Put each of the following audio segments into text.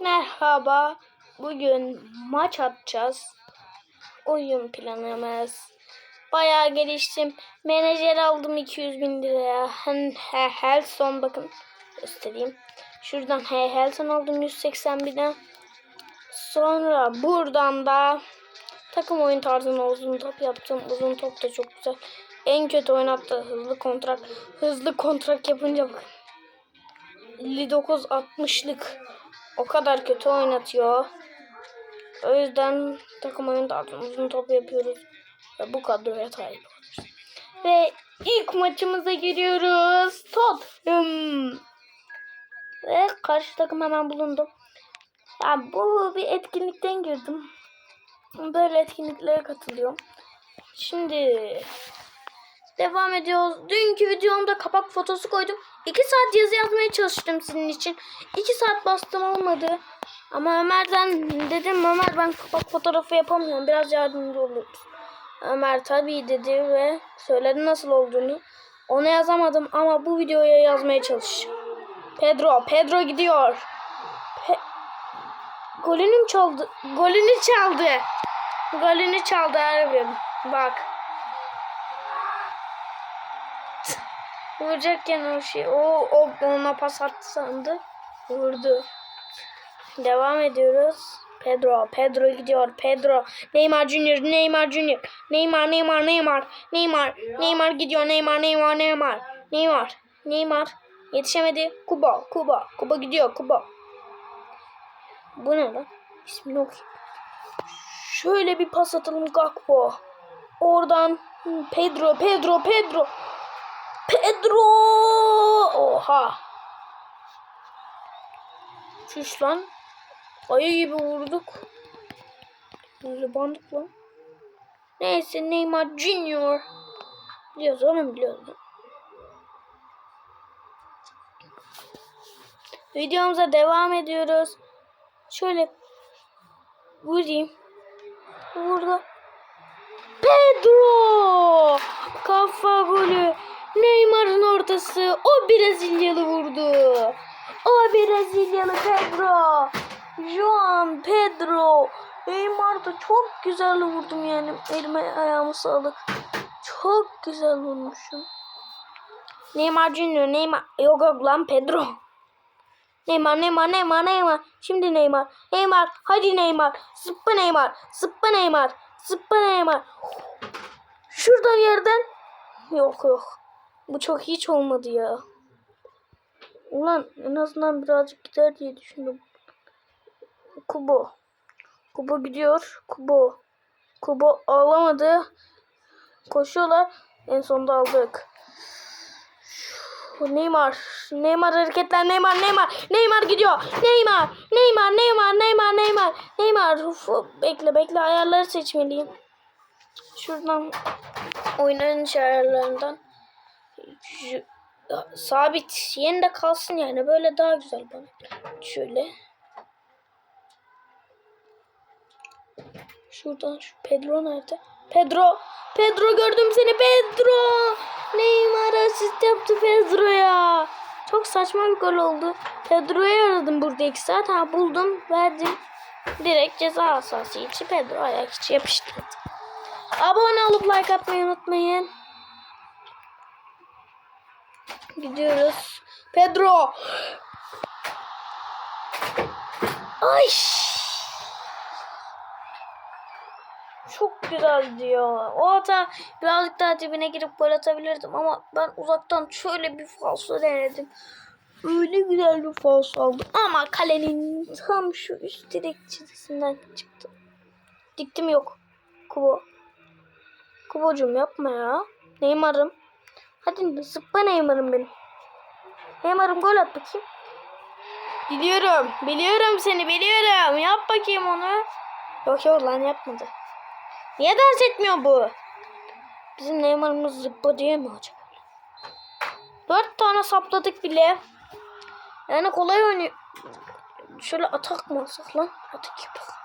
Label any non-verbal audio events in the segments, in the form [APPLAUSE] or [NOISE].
Merhaba. Bugün maç atacağız. Oyun planımız. Bayağı geliştim. Menajer aldım 200 bin liraya. Hen- he- Helson bakın göstereyim. Şuradan he Helson aldım 180 bine. Sonra buradan da takım oyun tarzında uzun top yaptım. Uzun top da çok güzel. En kötü oynattı hızlı kontrak. Hızlı kontrak yapınca bakın. 59 60'lık o kadar kötü oynatıyor. O yüzden takım oyun tarzında uzun top yapıyoruz. Ve bu kadroya sahip oluyoruz. Ve ilk maçımıza giriyoruz. Tottenham. Ve karşı takım hemen bulundu. Ya bu bir etkinlikten girdim. Böyle etkinliklere katılıyorum. Şimdi devam ediyoruz. Dünkü videomda kapak fotosu koydum. 2 saat yazı yazmaya çalıştım sizin için. 2 saat bastım olmadı. Ama Ömer'den dedim Ömer ben kapak fotoğrafı yapamıyorum. Biraz yardımcı olur. Ömer tabii dedi ve söyledi nasıl olduğunu. Ona yazamadım ama bu videoya yazmaya çalışacağım. Pedro, Pedro gidiyor. Pe golünü çaldı? Golünü çaldı. Golünü çaldı harbim. Bak. Vuracakken o şey. O, o ona pas attı sandı. Vurdu. Devam ediyoruz. Pedro, Pedro gidiyor. Pedro, Neymar Junior, Neymar Junior. Neymar, Neymar, Neymar. Neymar, Neymar gidiyor. Neymar, Neymar, Neymar. Neymar, Neymar. Yetişemedi. Kuba, Kuba. Kuba gidiyor. Kuba. Bu ne lan? İsmini okuyayım. Şöyle bir pas atalım Gakpo. Oradan Pedro, Pedro, Pedro. Pedro! Oha. Şuş lan. Ayı gibi vurduk. Böyle bandık lan. Neyse Neymar Junior. Biliyoruz onu biliyoruz. Videomuza devam ediyoruz. Şöyle vurayım. Burada. Pedro! Kafa golü. Neymar'ın ortası. O Brezilyalı vurdu. O Brezilyalı Pedro. Juan Pedro. Neymar da çok güzel vurdum yani. Elime ayağımı sağlık. Çok güzel vurmuşum. Neymar Junior, Neymar. Yok yok lan Pedro. Neymar, Neymar, Neymar, Neymar. Şimdi Neymar. Neymar, hadi Neymar. Zıppa Neymar, zıppa Neymar, zıppa Neymar. Şuradan yerden. Yok yok. Bu çok hiç olmadı ya. Ulan en azından birazcık gider diye düşündüm. Kubo. Kubo gidiyor. Kubo. Kubo alamadı. Koşuyorlar. En sonunda aldık. Neymar. Neymar hareketler. Neymar. Neymar. Neymar gidiyor. Neymar. Neymar. Neymar. Neymar. Neymar. Neymar. Uf, bekle bekle ayarları seçmeliyim. Şuradan oynanış ayarlarından sabit yerinde kalsın yani böyle daha güzel bana. Şöyle. Şuradan şu Pedro nerede? Pedro. Pedro gördüm seni Pedro. Neymar asist yaptı Pedro'ya. Çok saçma bir gol oldu. Pedro'yu aradım burada iki saat. Ha buldum verdim. Direkt ceza sahası içi Pedro ayak içi yapıştırdı. Abone olup like atmayı unutmayın. Gidiyoruz. Pedro. Ay. Çok güzeldi ya. O hata birazcık daha dibine girip gol atabilirdim ama ben uzaktan şöyle bir falso denedim. Öyle güzel bir falso aldım. Ama kalenin tam şu üst direk çizgisinden çıktı. Diktim yok. Kubo. Kubocuğum yapma ya. Neymar'ım. Hadi zıpla Neymar'ım benim. Neymar'ım gol at bakayım. Biliyorum. Biliyorum seni biliyorum. Yap bakayım onu. Yok yok lan yapmadı. Niye dans etmiyor bu? Bizim Neymar'ımız zıpla diye mi acaba? Dört tane sapladık bile. Yani kolay oynuyor. Şöyle atak mı alsak lan? Atak yok yok.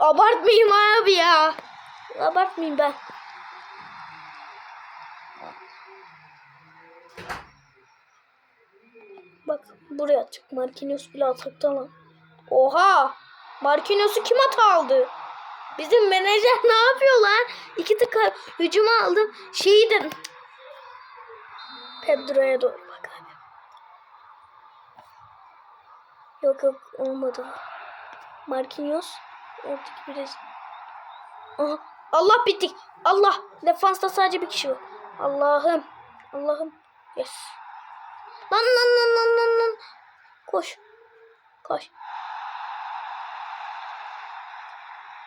Abartmayayım abi ya. Abartmayayım ben. Bak buraya atacak. Marquinhos bile atakta lan. Oha! Marquinhos'u kim hata aldı? Bizim menajer ne yapıyor lan? İki tık hücuma aldım. Şeyi de Pedro'ya doğru bak abi. Yok yok olmadı. Marquinhos oradaki biraz. Aha, Allah bittik. Allah defansta sadece bir kişi var. Allah'ım. Allah'ım. Yes. Lan lan lan lan lan lan. Koş. Koş.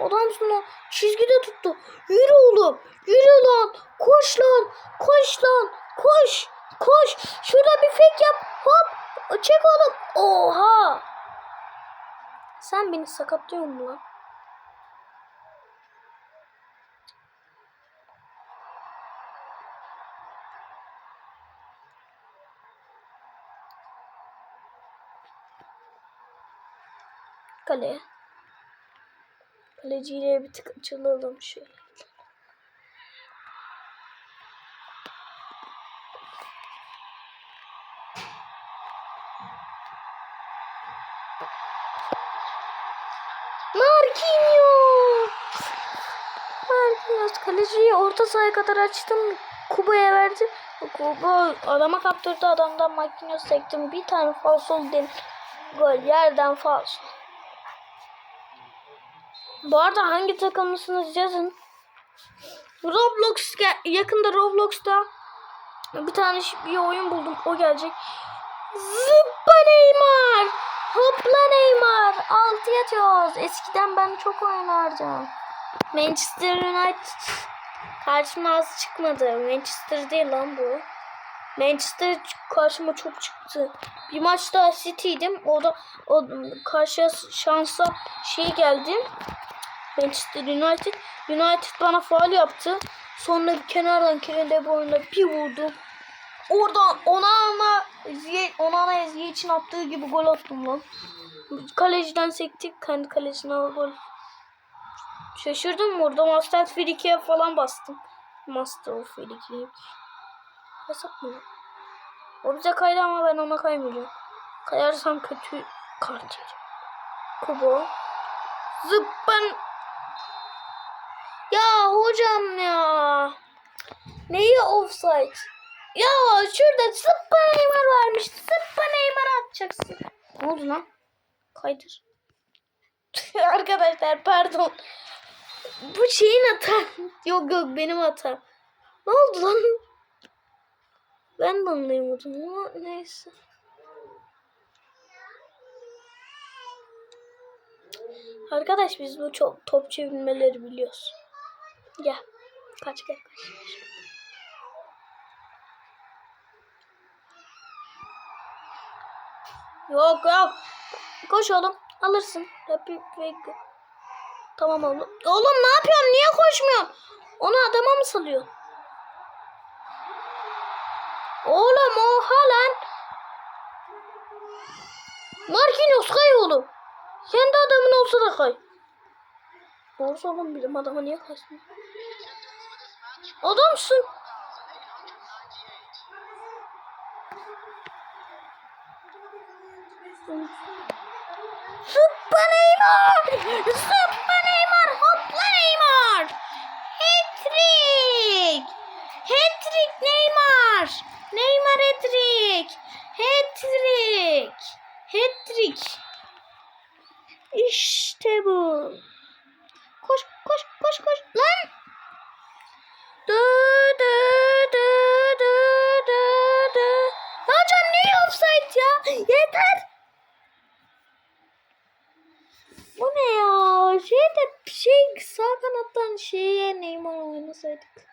Adamsın lan. Çizgide tuttu. Yürü oğlum. Yürü lan. Koş lan. Koş lan. Koş. Koş. Şurada bir fake yap. Hop. Çek oğlum. Oha. Sen beni sakatlıyor mu lan? Kaleye. Kaleciyle bir tık açılalım şöyle. Marquinhos. Marquinhos kaleciyi orta sahaya kadar açtım. Kuba'ya verdi. Kuba adama kaptırdı adamdan Marquinhos sektim. Bir tane falsol den gol yerden falso. Bu arada hangi takımlısınız yazın. Roblox yakında Roblox'ta bir tane bir oyun buldum. O gelecek. Zıppa Neymar. Hopla Neymar. Altı yatıyoruz. Eskiden ben çok oynardım. Manchester United karşıma az çıkmadı. Manchester değil lan bu. Manchester karşıma çok çıktı. Bir maçta City'ydim. O da o karşıya şansa şey geldi. Manchester United. United bana faal yaptı. Sonra bir kenardan Kevin De Bruyne'la bir vurdum. Oradan ona ama ona ana Ezgi için attığı gibi gol attım lan. Kaleciden sektik. Kendi kalesine gol. Şaşırdım orada Master Friki'ye falan bastım. Master of Friki. Hesap mı? O bize kaydı ama ben ona kaymayacağım. Kayarsam kötü kart. Kubo. Zıppan. Hocam ya. Neyi offside? Ya şurada zıppa Neymar varmış. Zıppa Neymar atacaksın. Ne oldu lan? Kaydır. [LAUGHS] Arkadaşlar pardon. Bu şeyin hata. [LAUGHS] Yok yok benim hatam. Ne oldu lan? Ben de anlayamadım ama neyse. Arkadaş biz bu çok top çevirmeleri biliyoruz. Gel. Kaç gel kaç. Yok yok. Koş oğlum. Alırsın. Tamam oğlum. Oğlum ne yapıyorsun? Niye koşmuyorsun? Onu adama mı salıyor? Oğlum oha lan. Marquinhos kay oğlum. Kendi adamın olsa da kay. Olsa oğlum bizim adama niye kaysın? Adamsın. Zıppa Neymar! Zıppa Neymar! Hopla Neymar! Hat-trick! Hat-trick Neymar! Neymar hat-trick! Hat-trick! Hat-trick! İşte bu. Koş koş koş koş. Lan! Dı dı dı dı dı dı. Hocam ne offside ya? Yeter. Bu ne ya? Şey de şey sağ kanattan şeye Neymar oynasaydık.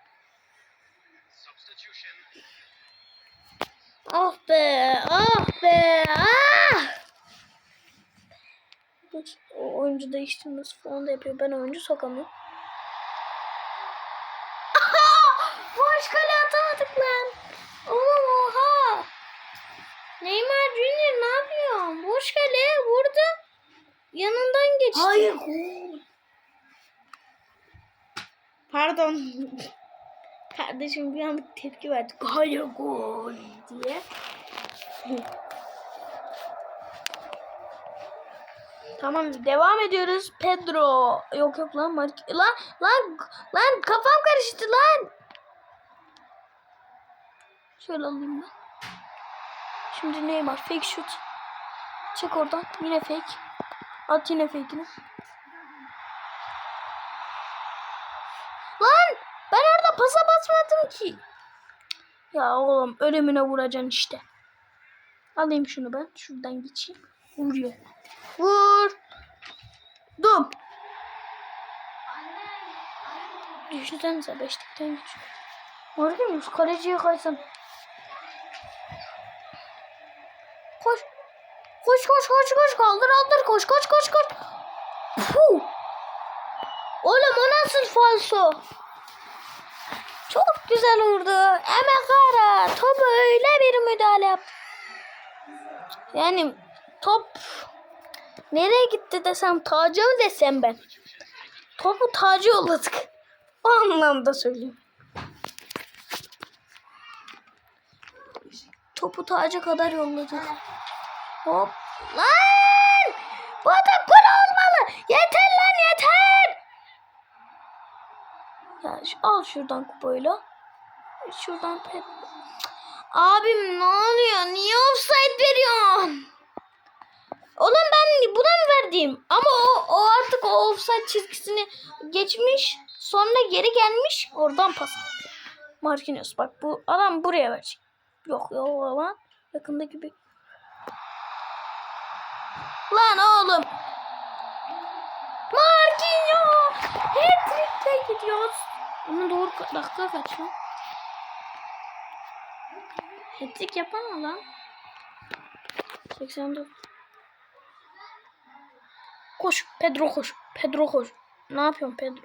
Ah be, ah be, ah! O oyuncu değiştirmesi falan da yapıyor. Ben oyuncu sokamıyorum. Aha! Boş kale atamadık lan. Oğlum oha. Neymar Junior ne yapıyorsun? Boş kale vurdu. Yanından geçti. Hayır. Pardon. [LAUGHS] Kardeşim bir anlık tepki verdi. Hayır gol diye. [LAUGHS] Tamam devam ediyoruz. Pedro. Yok yok lan Mark. Lan lan lan kafam karıştı lan. Şöyle alayım ben. Şimdi Neymar fake shoot. Çek oradan. Yine fake. At yine fake'ini. Pasa basmadım ki. Ya oğlum ölümüne vuracaksın işte. Alayım şunu ben. Şuradan geçeyim. Vuruyor. Vur. Dum. Düşünsenize beşlikten geçiyor. Morgan kaleciye kaysın. Koş. Koş koş koş koş kaldır kaldır koş koş koş koş. Puh. Oğlum o nasıl falso? Çok güzel vurdu. Emekara topu öyle bir müdahale yaptı. Yani top nereye gitti desem tacı mı desem ben. Topu tacı yolladık. O anlamda söyleyeyim. Topu taca kadar yolladık. Hop. Lan! Bu adam gol olmalı. Yeter. Al şuradan kupayla. Şuradan pet. Abim ne oluyor? Niye offside veriyorsun? Oğlum ben buna mı verdim? Ama o, o artık o offside çizgisini geçmiş. Sonra geri gelmiş. Oradan pas. Marquinhos bak bu adam buraya verecek. Yok yok lan. Yakındaki bir. Lan oğlum. Marquinhos. Hat-trick'te gidiyoruz. Onun doğru ka- dakika kaç lan? Hat-trick yapan mı lan? 84. Koş Pedro koş. Pedro koş. Ne yapıyorsun Pedro?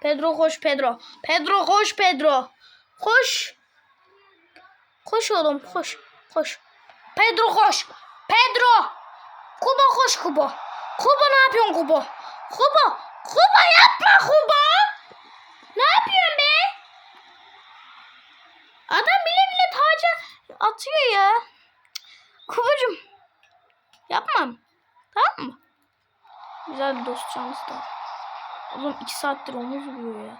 Pedro koş Pedro. Pedro koş Pedro. Koş. Koş oğlum koş. Koş. Pedro koş. Pedro. Kuba koş Kuba. Kuba ne yapıyorsun Kuba? Kuba. Kuba yapma Kuba. Ne yapıyorsun be? Adam bile bile taca atıyor ya. Kubacım. Yapmam. Tamam mı? Güzel bir dostçağımız da. Oğlum iki saattir omuz vuruyor ya.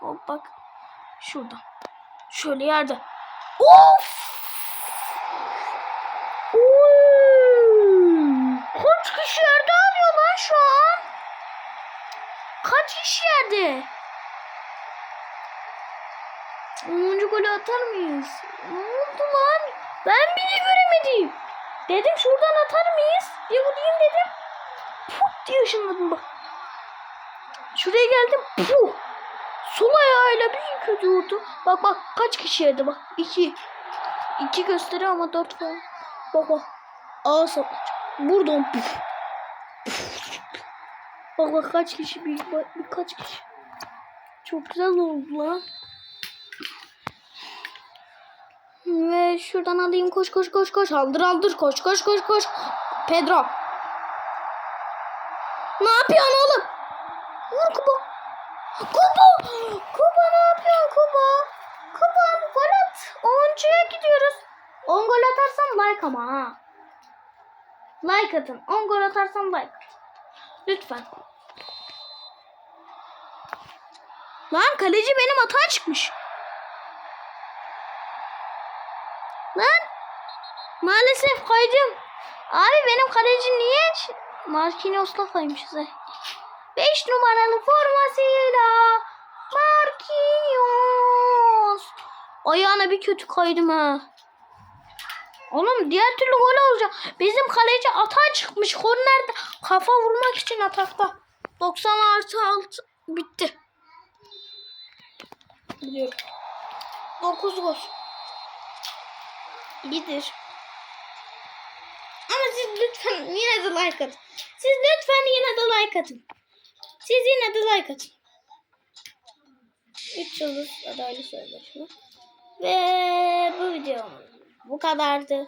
Hop bak. Şurada. Şöyle yerde. Of! Kaç kişi yerde arıyor lan şu an? Kaç kişi yerde? 10. golü atar mıyız? Ne oldu lan? Ben bile göremedim. Dedim şuradan atar mıyız? Bir vurayım dedim. Put diye ışınladım bak. Şuraya geldim. Puh. Sol ayağıyla bir kötü vurdu. Bak bak kaç kişi yedi bak. İki. İki gösteriyor ama dört falan. Bak bak. Ağa saplayacak. Buradan puf. Bak bak kaç kişi bir, bak, birkaç kişi. Çok güzel oldu lan. Ve şuradan alayım koş koş koş koş. Aldır aldır koş koş koş koş. Pedro. Ne yapıyorsun oğlum? Vur Kuba. Kuba. Kuba ne yapıyorsun Kuba? Kuba gol at. 10'uncuya gidiyoruz. 10 gol atarsam like ama ha. Like atın. 10 gol atarsam like. Lütfen. Lan kaleci benim hata çıkmış. Lan maalesef kaydım. Abi benim kaleci niye Marquinhos'la kaymışız he. 5 numaralı formasıyla Marquinhos. Ayağına bir kötü kaydım ha. Oğlum diğer türlü gol olacak. Bizim kaleci atağa çıkmış. Kornerde kafa vurmak için atakta. 90 artı 6 bitti. Biliyorum. 9 gol. İyidir. Ama siz lütfen yine de like atın. Siz lütfen yine de like atın. Siz yine de like atın. 3 yıldız adaylı sözleşme. Ve bu videomuz bu kadardı.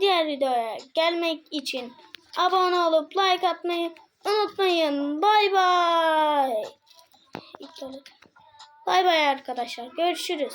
Diğer videoya gelmek için abone olup like atmayı unutmayın. Bay bay. Bay bay arkadaşlar. Görüşürüz.